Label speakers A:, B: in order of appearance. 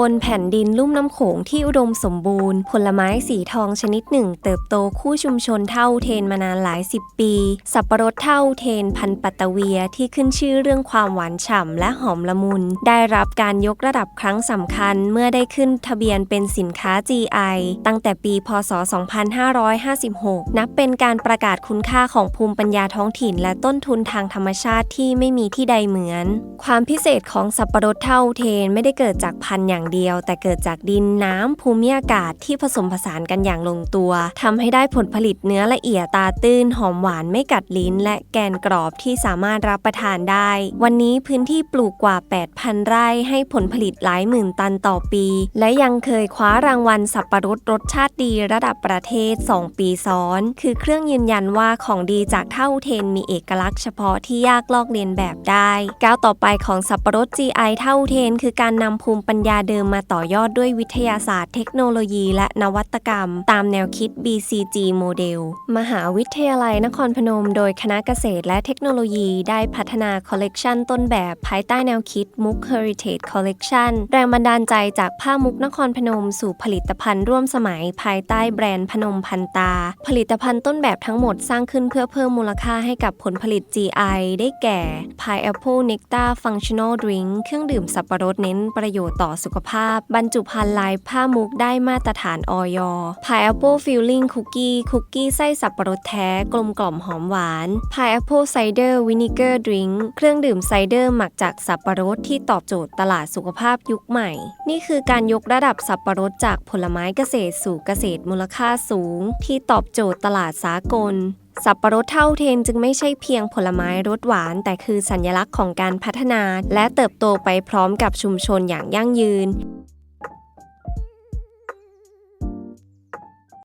A: บนแผ่นดินลุ่มน้ำโขงที่อุดมสมบูรณ์ ผลไม้สีทองชนิดหนึ่ง เติบโตคู่ชุมชนเท่าเทนมานานหลายสิบปี สับปะรดเท่าเทนพันปัตตะเวียที่ขึ้นชื่อเรื่องความหวานฉ่ำและหอมละมุน ได้รับการยกระดับครั้งสำคัญเมื่อได้ขึ้นทะเบียนเป็นสินค้า GI ตั้งแต่ปี พศ 2556 นับเป็นการประกาศคุณค่าของภูมิปัญญาท้องถิ่น และต้นทุนทางธรรมชาติที่ไม่มีที่ใดเหมือน ความพิเศษของสับปะรดเท่าเทนไม่ได้เกิดจากพันธุ์อย่างเดียว แต่เกิดจากดินน้ำภูมิอากาศที่ผสมผสานกันอย่างลงตัวทำให้ได้ผลผลิตเนื้อละเอียดตาตื้นหอมหวานไม่กัดลิ้น และแกนกรอบที่สามารถรับประทานได้ วันนี้พื้นที่ปลูกกว่า 8,000 ไร่ให้ผลผลิตหลายหมื่นตันต่อปี และยังเคยคว้ารางวัลสับปะรดรสชาติดีระดับประเทศ 2 ปีซ้อน คือเครื่องยืนยันว่าของดีจากเท่าเทนมีเอกลักษณ์เฉพาะที่ยากลอกเลียนแบบได้ ก้าวต่อไปของสับปะรด GI เท่าเทน คือการนำภูมิปัญญาเดิมมาต่อยอดด้วยวิทยาศาสตร์เทคโนโลยีและนวัตกรรม ตามแนวคิด BCG โมเดล มหาวิทยาลัยนครพนม โดยคณะเกษตรและเทคโนโลยีได้พัฒนาคอลเลกชันต้นแบบภายใต้แนวคิดมุก Heritage Collection แรงบันดาลใจจากผ้ามุกนครพนม สู่ผลิตภัณฑ์ร่วมสมัยภายใต้แบรนด์พนมพันตา ผลิตภัณฑ์ต้นแบบทั้งหมดสร้างขึ้นเพื่อเพิ่มมูลค่าให้กับผลผลิต GI ได้แก่ Pineapple Nectar Functional Drink เครื่องดื่มสับปะรดเน้นประโยชน์ต่อสุขภาพ บรรจุภัณฑ์ลายผ้ามุกได้มาตรฐานออย Pineapple Filling Cookie คุกกี้ไส้สับปะรดแท้ กลมกล่อมหอมหวาน Pineapple Cider Vinegar Drink เครื่องดื่มไซเดอร์หมักจากสับปะรดที่ตอบโจทย์ตลาดสุขภาพยุคใหม่ นี่คือการยกระดับสับปะรดจากผลไม้เกษตรสู่เกษตรมูลค่าสูง ที่ตอบโจทย์ตลาดสากล สับปะรดเท่าเทนจึงไม่ใช่เพียงผลไม้รสหวาน แต่คือสัญลักษณ์ของการพัฒนา และเติบโตไปพร้อมกับชุมชนอย่างยั่งยืน